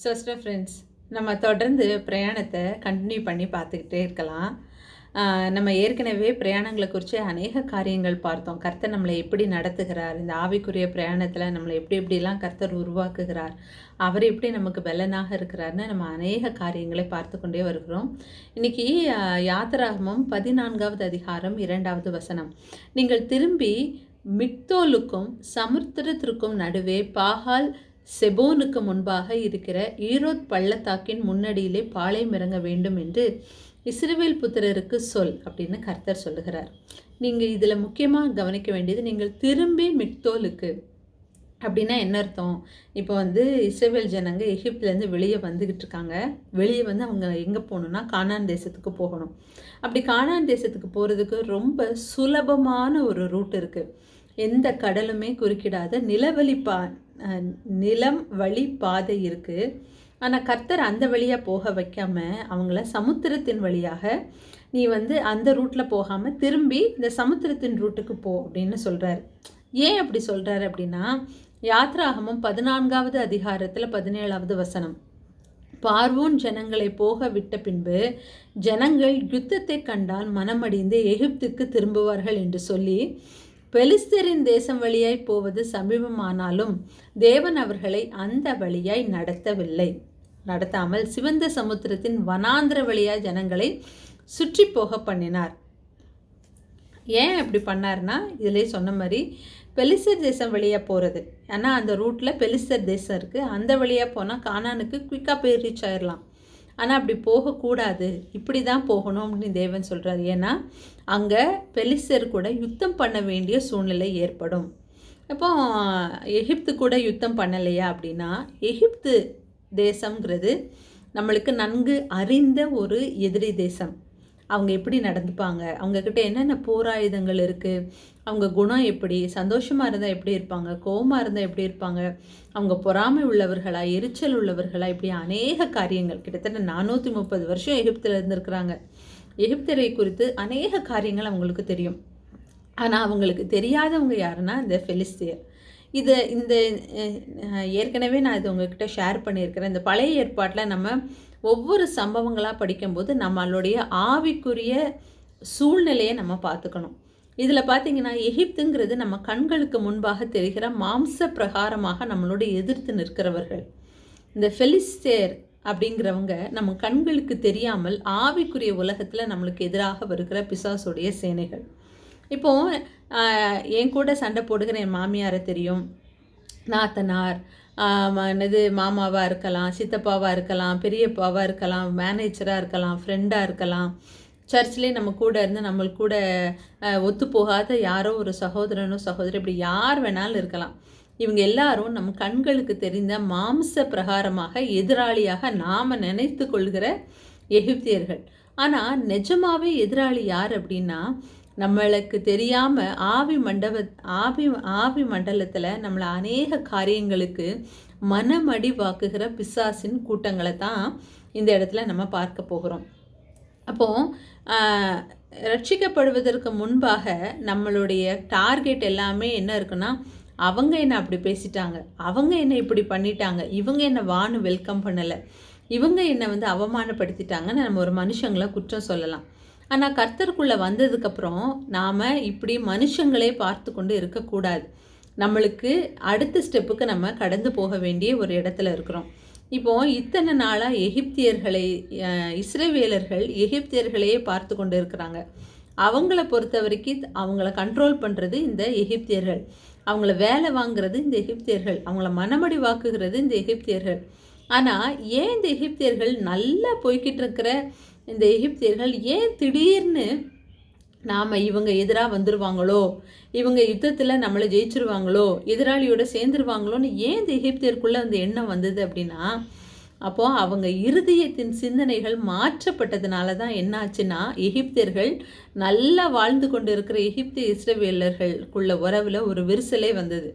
Sister friends நம்ம தொடர்ந்து பிரயாணத்தை கண்டினியூ பண்ணி பார்த்துக்கிட்டே இருக்கலாம். நம்ம ஏற்கனவே பிரயாணங்களை குறித்து அநேக காரியங்கள் பார்த்தோம். கர்த்தர் நம்மளை எப்படி நடத்துகிறார்? இந்த ஆவிக்குரிய பிரயாணத்தில் நம்மளை எப்படி எப்படிலாம் கர்த்தர் உருவாக்குகிறார்? அவர் எப்படி நமக்கு பலனாக இருக்கிறார்னு நம்ம அநேக காரியங்களை பார்த்து கொண்டே வருகிறோம். இன்னைக்கு ஆஹ், யாத்திராகமம் பதினான்காவது அதிகாரம் இரண்டாவது வசனம். நீங்கள் திரும்பி மிக்தோலுக்கும் சமுத்திரத்திற்கும் நடுவே பாகால் செபோனுக்கு முன்பாக இருக்கிற ஈரோத் பள்ளத்தாக்கின் முன்னடியிலே பாளையம் இறங்க வேண்டும் என்று இஸ்ரேவேல் புத்திரருக்கு சொல் அப்படின்னு கர்த்தர் சொல்லுகிறார். நீங்கள் இதில் முக்கியமாக கவனிக்க வேண்டியது நீங்கள் திரும்பி மிக்தோலுக்கு அப்படின்னா என்ன அர்த்தம்? இப்போ வந்து இஸ்ரேவேல் ஜனங்க எகிப்துலேருந்து வெளியே வந்துக்கிட்டு இருக்காங்க. வெளியே வந்து அவங்க எங்கே போகணுன்னா கானான் தேசத்துக்கு போகணும். அப்படி கானான் தேசத்துக்கு போகிறதுக்கு ரொம்ப சுலபமான ஒரு ரூட் இருக்குது எந்த கடலுமே குறுக்கிடாத நிலவழி பா நிலம் வழி பாதை இருக்குது ஆனால் கர்த்தர் அந்த வழியாக போக வைக்காம அவங்கள சமுத்திரத்தின் வழியாக நீ வந்து அந்த ரூட்டில் போகாமல் திரும்பி இந்த சமுத்திரத்தின் ரூட்டுக்கு போ அப்படின்னு சொல்கிறார் ஏன் அப்படி சொல்கிறாரு அப்படின்னா யாத்ராகமும் பதினான்காவது அதிகாரத்தில் பதினேழாவது வசனம். பார்வோன் ஜனங்களை போக விட்ட பின்பு ஜனங்கள் யுத்தத்தை கண்டால் மனமடிந்து எகிப்துக்கு திரும்புவார்கள் என்று சொல்லி பெலிஸ்தரின் தேசம் வழியாய் போவது சமீபமானாலும் தேவன் அவர்களை அந்த வழியாய் நடத்தவில்லை. நடத்தாமல் சிவந்த சமுத்திரத்தின் வனாந்திர வழியாய் ஜனங்களை சுற்றி போக பண்ணினார். ஏன் அப்படி பண்ணார்னா இதிலே சொன்ன மாதிரி பெலிஸ்தர் தேசம் வழியாக போகிறது ஏன்னா அந்த ரூட்டில் பெலிஸ்தர் தேசம் இருக்குது அந்த வழியாக போனால் கானானுக்கு குயிக்காக போய் ரீச் ஆயிடலாம் ஆனால் அப்படி போகக்கூடாது இப்படி தான் போகணும் அப்படின்னு தேவன் சொல்கிறார் ஏன்னா அங்கே பெலிசர் கூட யுத்தம் பண்ண வேண்டிய சூழ்நிலை ஏற்படும். அப்போ எகிப்து கூட யுத்தம் பண்ணலையா அப்படின்னா எகிப்து தேசம்ங்கிறது நம்மளுக்கு நன்கு அறிந்த ஒரு எதிரி தேசம். அவங்க எப்படி நடந்துப்பாங்க? அவங்கக்கிட்ட என்னென்ன போராயுதங்கள் இருக்குது அவங்க குணம் எப்படி? சந்தோஷமாக இருந்தால் எப்படி இருப்பாங்க? கோவமாக இருந்தால் எப்படி இருப்பாங்க? அவங்க பொறாமை உள்ளவர்களா? எரிச்சல் உள்ளவர்களா? இப்படி அநேக காரியங்கள். கிட்டத்தட்ட நானூற்றி முப்பது வருஷம் எகிப்தில் இருந்திருக்கிறாங்க. எகிப்தரை குறித்து அநேக காரியங்கள் அவங்களுக்கு தெரியும். ஆனால் அவங்களுக்கு தெரியாதவங்க யாருன்னா இந்த ஃபெலிஸ்தியர் இது இந்த ஏற்கனவே நான் இது உங்ககிட்ட ஷேர் பண்ணியிருக்கிறேன். இந்த பழைய ஏற்பாட்டில் நம்ம ஒவ்வொரு சம்பவங்களாக படிக்கும்போது நம்மளுடைய ஆவிக்குரிய சூழ்நிலையை நம்ம பார்த்துக்கணும். இதில் பார்த்தீங்கன்னா எகிப்துங்கிறது நம்ம கண்களுக்கு முன்பாக தெரிகிற மாம்ச பிரகாரமாக நம்மளோட எதிர்த்து நிற்கிறவர்கள். இந்த ஃபெலிஸ்தேர் அப்படிங்கிறவங்க நம்ம கண்களுக்கு தெரியாமல் ஆவிக்குரிய உலகத்தில் நம்மளுக்கு எதிராக வருகிற பிசாசுடைய சேனைகள். இப்போது என் கூட சண்டை போடுகிற என் மாமியாரை தெரியும். நாத்தனார் என்னது மாமாவாக இருக்கலாம் சித்தப்பாவாக இருக்கலாம் பெரியப்பாவாக இருக்கலாம் மேனேஜராக இருக்கலாம் ஃப்ரெண்டாக இருக்கலாம். சர்ச்லேயே நம்ம கூட இருந்து நம்ம கூட ஒத்து போகாத யாரோ ஒரு சகோதரனோ சகோதரி இப்படி யார் வேணாலும் இருக்கலாம். இவங்க எல்லாரும் நம் கண்களுக்கு தெரிந்த மாம்ச பிரகாரமாக எதிராளியாக நாம் நினைத்து கொள்கிற எகிப்தியர்கள். ஆனால் நிஜமாவே எதிராளி யார் அப்படின்னா நம்மளுக்கு தெரியாமல் ஆவி மண்டப ஆவி ஆவி மண்டலத்தில் நம்மளை அநேக காரியங்களுக்கு மனமடிவாக்குகிற பிசாசின் கூட்டங்களை தான் இந்த இடத்துல நம்ம பார்க்க போகிறோம். அப்போது ரட்சிக்கப்படுவதற்கு முன்பாக நம்மளுடைய டார்கெட் எல்லாமே என்ன இருக்குன்னா அவங்க என்ன அப்படி பேசிட்டாங்க அவங்க என்ன இப்படி பண்ணிட்டாங்க இவங்க என்ன வானு வெல்கம் பண்ணலை இவங்க என்னை வந்து அவமானப்படுத்திட்டாங்கன்னு நம்ம ஒரு மனுஷங்களை குற்றம் சொல்லலாம். ஆனால் கர்த்தருக்குள்ளே வந்ததுக்கப்புறம் நாம் இப்படி மனுஷங்களே பார்த்து கொண்டு இருக்கக்கூடாது. நம்மளுக்கு அடுத்த ஸ்டெப்புக்கு நம்ம கடந்து போக வேண்டிய ஒரு இடத்துல இருக்கிறோம். இப்போ இத்தனை நாளாக எகிப்தியர்களை இஸ்ரேவியலர்கள் எகிப்தியர்களையே பார்த்து கொண்டு இருக்கிறாங்க. அவங்கள பொறுத்த வரைக்கும் அவங்கள கண்ட்ரோல் பண்ணுறது இந்த எகிப்தியர்கள். அவங்கள வேலை வாங்குறது இந்த எகிப்தியர்கள். அவங்கள மனமடி வாக்குகிறது இந்த எகிப்தியர்கள். ஆனால் ஏன் இந்த எகிப்தியர்கள் நல்லா போய்கிட்டு இருக்கிற இந்த எகிப்தியர்கள் ஏன் திடீர்னு நாம் இவங்க எதிராக வந்துடுவாங்களோ இவங்க யுத்தத்தில் நம்மளை ஜெயிச்சிருவாங்களோ? எதிராளியோட சேர்ந்துருவாங்களோன்னு ஏன் இந்த எகிப்தியருக்குள்ளே அந்த எண்ணம் வந்தது அப்படின்னா அப்போது அவங்க இருதயத்தின் சிந்தனைகள் மாற்றப்பட்டதுனால தான் என்ன ஆச்சுன்னா எகிப்தியர்கள் நல்லா வாழ்ந்து கொண்டு இருக்கிற எகிப்திய இஸ்ரவேலர்களுக்குள்ள உறவில் ஒரு விரிசலே வந்தது.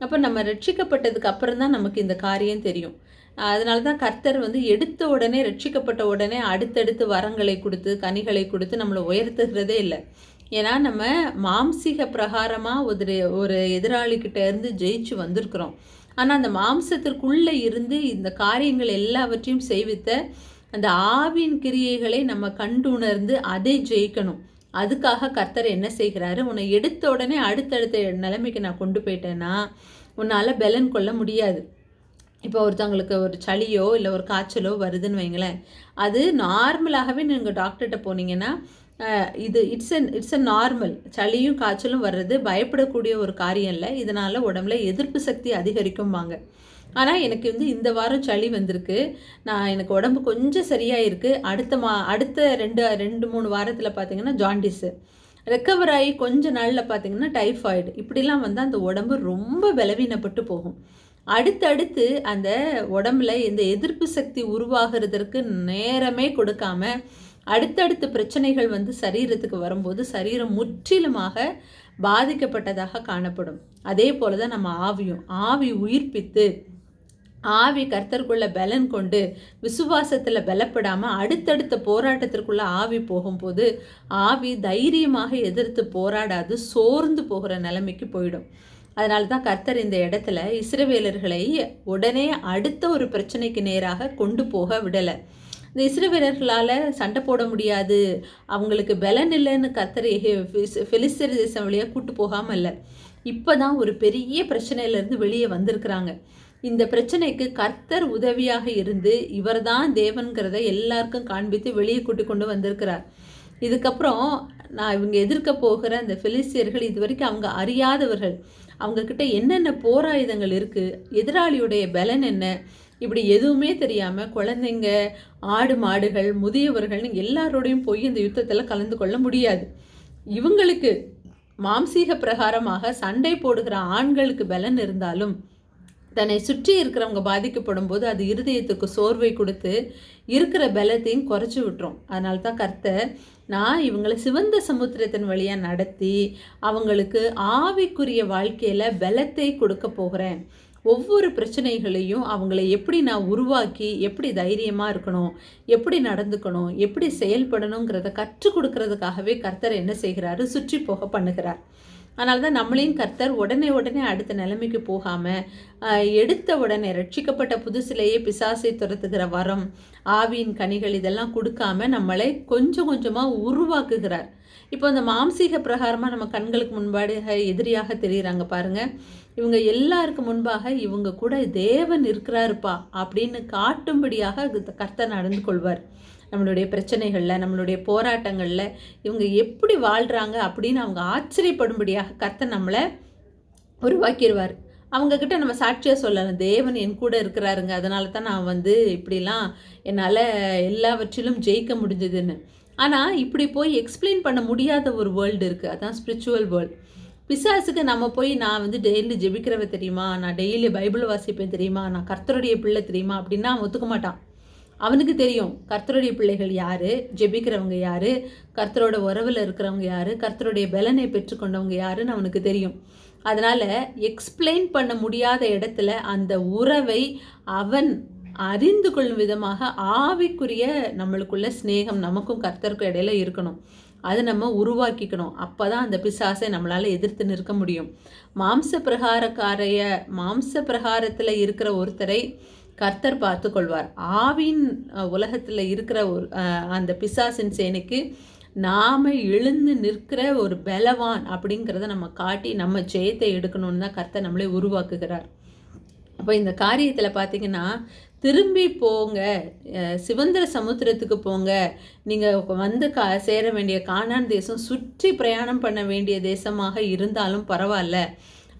அப்போ நம்ம ரட்சிக்கப்பட்டதுக்கு அப்புறம் தான் நமக்கு இந்த காரியம் தெரியும். அதனால தான் கர்த்தர் வந்து எடுத்த உடனே ரட்சிக்கப்பட்ட உடனே அடுத்தடுத்து வரங்களை கொடுத்து கனிகளை கொடுத்து நம்மளை உயர்த்துகிறதே இல்லை. ஏன்னா நம்ம மாம்சீக பிரகாரமாக ஒரு ஒரு எதிராளிக்கிட்ட இருந்து ஜெயிச்சு வந்திருக்கிறோம். ஆனால் அந்த மாம்சத்திற்குள்ளே இருந்து இந்த காரியங்கள் எல்லாவற்றையும் செய்வித்த அந்த ஆவின் கிரியைகளை நம்ம கண்டுணர்ந்து அதை ஜெயிக்கணும். அதுக்காக கர்த்தர் என்ன செய்கிறாரு? உன்னை எடுத்த உடனே அடுத்தடுத்த நிலைமைக்கு நான் கொண்டு போயிட்டேன்னா உன்னால் பெலன் கொள்ள முடியாது. இப்போ ஒருத்தவங்களுக்கு ஒரு சளியோ இல்லை ஒரு காய்ச்சலோ வருதுன்னு வைங்களேன் அது நார்மலாகவே நீங்கள் டாக்டர்கிட்ட போனீங்கன்னா இது it's an it's a normal சளியும் காய்ச்சலும் வர்றது பயப்படக்கூடிய ஒரு காரியம் இல்லை. இதனால் உடம்புல எதிர்ப்பு சக்தி அதிகரிக்கும்பாங்க. ஆனால் எனக்கு வந்து இந்த வாரம் சளி வந்திருக்கு. நான் எனக்கு உடம்பு கொஞ்சம் சரியாக இருக்குது அடுத்த மா அடுத்த ரெண்டு ரெண்டு மூணு வாரத்தில் பார்த்தீங்கன்னா ஜாண்டிஸு ரெக்கவர் ஆகி கொஞ்ச நாளில் பார்த்தீங்கன்னா டைஃபாய்டு இப்படிலாம் வந்து அந்த உடம்பு ரொம்ப பலவீனப்பட்டு போகும். அடுத்தடுத்து அந்த உடம்புல இந்த எதிர்ப்பு சக்தி உருவாகிறதற்கு நேரமே கொடுக்காம அடுத்தடுத்த பிரச்சனைகள் வந்து சரீரத்துக்கு வரும்போது சரீரம் முற்றிலுமாக பாதிக்கப்பட்டதாக காணப்படும். அதே போல தான் நம்ம ஆவியும். ஆவி உயிர்ப்பித்து ஆவி கர்த்தருக்குள்ள பலன் கொண்டு விசுவாசத்தில் பலப்படாமல் அடுத்தடுத்த போராட்டத்திற்குள்ள ஆவி போகும்போது ஆவி தைரியமாக எதிர்த்து போராடாது சோர்ந்து போகிற நிலைமைக்கு போயிடும். அதனால தான் கர்த்தர் இந்த இடத்துல இஸ்ரவேலர்களை உடனே அடுத்த ஒரு பிரச்சனைக்கு நேராக கொண்டு போக விடலை. இந்த இஸ்ரவேலர்களால் சண்டை போட முடியாது. அவங்களுக்கு பலன் இல்லைன்னு கர்த்தர் ஃபிலிஸ்தர் தேசம் வழியாக கூட்டு போகாமல் இல்லை. இப்போ தான் ஒரு பெரிய பிரச்சனையிலேருந்து வெளியே வந்திருக்கிறாங்க. இந்த பிரச்சனைக்கு கர்த்தர் உதவியாக இருந்து இவர்தான் தேவன்கிறத எல்லாருக்கும் காண்பித்து வெளியே கூட்டி கொண்டு வந்திருக்கிறார். இதுக்கப்புறம் நான் இவங்க எதிர்க்க போகிற அந்த பெலிசியர்கள் இது வரைக்கும் அவங்க அறியாதவர்கள். அவங்கக்கிட்ட என்னென்ன போராயுதங்கள் இருக்குது எதிராளியுடைய பலன் என்ன இப்படி எதுவுமே தெரியாமல் குழந்தைங்க ஆடு மாடுகள் முதியவர்கள்னு எல்லாரோடையும் போய் இந்த யுத்தத்தில் கலந்து கொள்ள முடியாது. இவங்களுக்கு மாம்சீக பிரகாரமாக சண்டை போடுகிற ஆண்களுக்கு பலன் இருந்தாலும் தன்னை சுற்றி இருக்கிறவங்க பாதிக்கப்படும் போது அது இருதயத்துக்கு சோர்வை கொடுத்து இருக்கிற பலத்தையும் குறைச்சி விட்டுரும். அதனால தான் கர்த்தர் நான் இவங்களை சிவந்த சமுத்திரத்தின் வழியாக நடத்தி அவங்களுக்கு ஆவிக்குரிய வாழ்க்கையில் பலத்தை கொடுக்க போகிறேன். ஒவ்வொரு பிரச்சனைகளையும் அவங்கள எப்படி நான் உருவாக்கி எப்படி தைரியமாக இருக்கணும் எப்படி நடந்துக்கணும் எப்படி செயல்படணுங்கிறத கற்றுக் கொடுக்கறதுக்காகவே கர்த்தர் என்ன செய்கிறாரு? சுற்றி போக பண்ணுகிறார். அதனால தான் நம்மளையும் கர்த்தர் உடனே உடனே அடுத்த நிலைமைக்கு போகாமல் எடுத்த உடனே ரட்சிக்கப்பட்ட புதுசிலேயே பிசாசை துரத்துகிற வரம் ஆவியின் கனிகள் இதெல்லாம் கொடுக்காம நம்மளை கொஞ்சம் கொஞ்சமாக உருவாக்குகிறார். இப்போ அந்த மாம்சீக பிரகாரமாக நம்ம கண்களுக்கு முன்பாக எதிரியாக தெரியுறாங்க பாருங்க. இவங்க எல்லாருக்கு முன்பாக இவங்க கூட தேவன் இருக்கிறாருப்பா அப்படின்னு காட்டும்படியாக கர்த்தர் நடந்து கொள்வார். நம்மளுடைய பிரச்சனைகளில் நம்மளுடைய போராட்டங்களில் இவங்க எப்படி வாழ்கிறாங்க அப்படின்னு அவங்க ஆச்சரியப்படும்படியாக கர்த்தர் நம்மளை உருவாக்கிடுவார் அவங்கக்கிட்ட நம்ம சாட்சியாக சொல்லலாம் தேவன் என் கூட இருக்கிறாருங்க அதனால தான் நான் வந்து இப்படிலாம் என்னால் எல்லாவற்றிலும் ஜெயிக்க முடிஞ்சதுன்னு. ஆனால் இப்படி போய் எக்ஸ்பிளைன் பண்ண முடியாத ஒரு வேர்ல்டு இருக்குது அதான் ஸ்பிரிச்சுவல் வேர்ல்டு பிசாசுக்கு நம்ம போய் நான் வந்து டெய்லி ஜெபிக்கிறவ தெரியுமா? நான் டெய்லி பைபிள் வாசிப்பேன் தெரியுமா? நான் கர்த்தருடைய பிள்ளை தெரியுமா? அப்படின்னா அவன் ஒத்துக்க மாட்டான். அவனுக்கு தெரியும் கர்த்தருடைய பிள்ளைகள் யார் ஜெபிக்கிறவங்க யார் கர்த்தரோட உறவில் இருக்கிறவங்க யார் கர்த்தருடைய பலனை பெற்றுக்கொண்டவங்க யாருன்னு அவனுக்கு தெரியும். அதனால் எக்ஸ்பிளைன் பண்ண முடியாத இடத்துல அந்த உறவை அவன் அறிந்து கொள்ளும் விதமாக ஆவிக்குரிய நம்மளுக்குள்ள ஸ்நேகம் நமக்கும் கர்த்தருக்கும் இடையில இருக்கணும். அதை நம்ம உருவாக்கிக்கணும். அப்போ தான் அந்த பிசாசை நம்மளால் எதிர்த்து நிற்க முடியும். மாம்ச பிரகாரக்காரைய மாம்ச பிரகாரத்தில் இருக்கிற ஒருத்தரை கர்த்தர் பார்த்து கொள்வார் ஆவின் உலகத்தில் இருக்கிற ஒரு அந்த பிசாசின் சேனைக்கு நாம் எழுந்து நிற்கிற ஒரு பலவான் அப்படிங்கிறத நம்ம காட்டி நம்ம ஜெயத்தை எடுக்கணும்னு தான் கர்த்தர் நம்மளே உருவாக்குகிறார். அப்போ இந்த காரியத்தில் பார்த்தீங்கன்னா திரும்பி போங்க சிவந்திர சமுத்திரத்துக்கு போங்க. நீங்கள் வந்து கா சேர வேண்டிய காணான் தேசம் சுற்றி பிரயாணம் பண்ண வேண்டிய தேசமாக இருந்தாலும் பரவாயில்ல.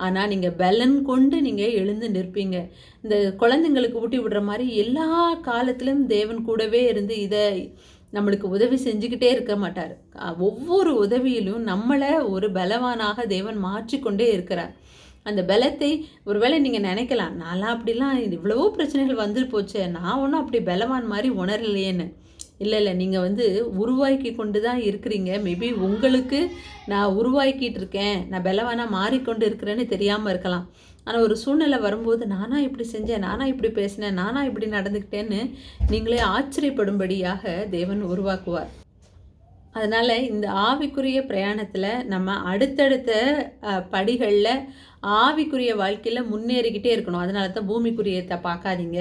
ஆனால் நீங்கள் பலன் கொண்டு நீங்கள் எழுந்து நிற்பீங்க. இந்த குழந்தைங்களுக்கு ஊட்டி விடுற மாதிரி எல்லா காலத்திலும் தேவன் கூடவே இருந்து இதை நம்மளுக்கு உதவி செஞ்சுக்கிட்டே இருக்க மாட்டார். ஒவ்வொரு உதவியிலும் நம்மளை ஒரு பலவானாக தேவன் மாற்றிக்கொண்டே இருக்கிறார். அந்த பலத்தை ஒருவேளை நீங்கள் நினைக்கலாம் நான்லாம் அப்படிலாம் இவ்வளவோ பிரச்சனைகள் வந்துட்டு போச்சு நான் ஒன்றும் அப்படி பலவான் மாதிரி உணரலையேன்னு. இல்லை இல்லை நீங்கள் வந்து உருவாக்கி கொண்டு தான் இருக்கிறீங்க. மேபி உங்களுக்கு நான் உருவாக்கிட்டு இருக்கேன். நான் பலவானாக மாறிக்கொண்டு இருக்கிறேன்னு தெரியாமல் இருக்கலாம். ஆனால் ஒரு சூழ்நிலை வரும்போது நானாக இப்படி செஞ்சேன் நானாக இப்படி பேசினேன் நானாக இப்படி நடந்துக்கிட்டேன்னு நீங்களே ஆச்சரியப்படும்படியாக தேவன் உருவாக்குவார். அதனால் இந்த ஆவிக்குரிய பிரயாணத்தில் நம்ம அடுத்தடுத்த படிகளில் ஆவிக்குரிய வாழ்க்கையில் முன்னேறிக்கிட்டே இருக்கணும். அதனால தான் பூமிக்குரியத்தை பார்க்காதீங்க.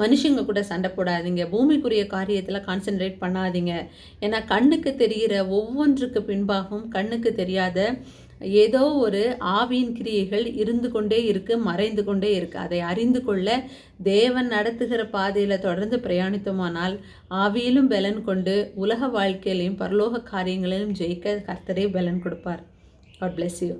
மனுஷங்க கூட சண்டை போடாதீங்க. பூமிக்குரிய காரியத்தில் கான்சென்ட்ரேட் பண்ணாதீங்க. ஏன்னா கண்ணுக்கு தெரிகிற ஒவ்வொன்றுக்கு பின்பாகவும் கண்ணுக்கு தெரியாத ஏதோ ஒரு ஆவியின் கிரியைகள் இருந்து கொண்டே இருக்கு மறைந்து கொண்டே இருக்கு. அதை அறிந்து கொள்ள தேவன் நடத்துகிற பாதையில் தொடர்ந்து பிரயாணித்தோமானால் ஆவியிலும் பலன் கொண்டு உலக வாழ்க்கையிலையும் பரலோக காரியங்களிலும் ஜெயிக்க கர்த்தரே பலன் கொடுப்பார். God bless you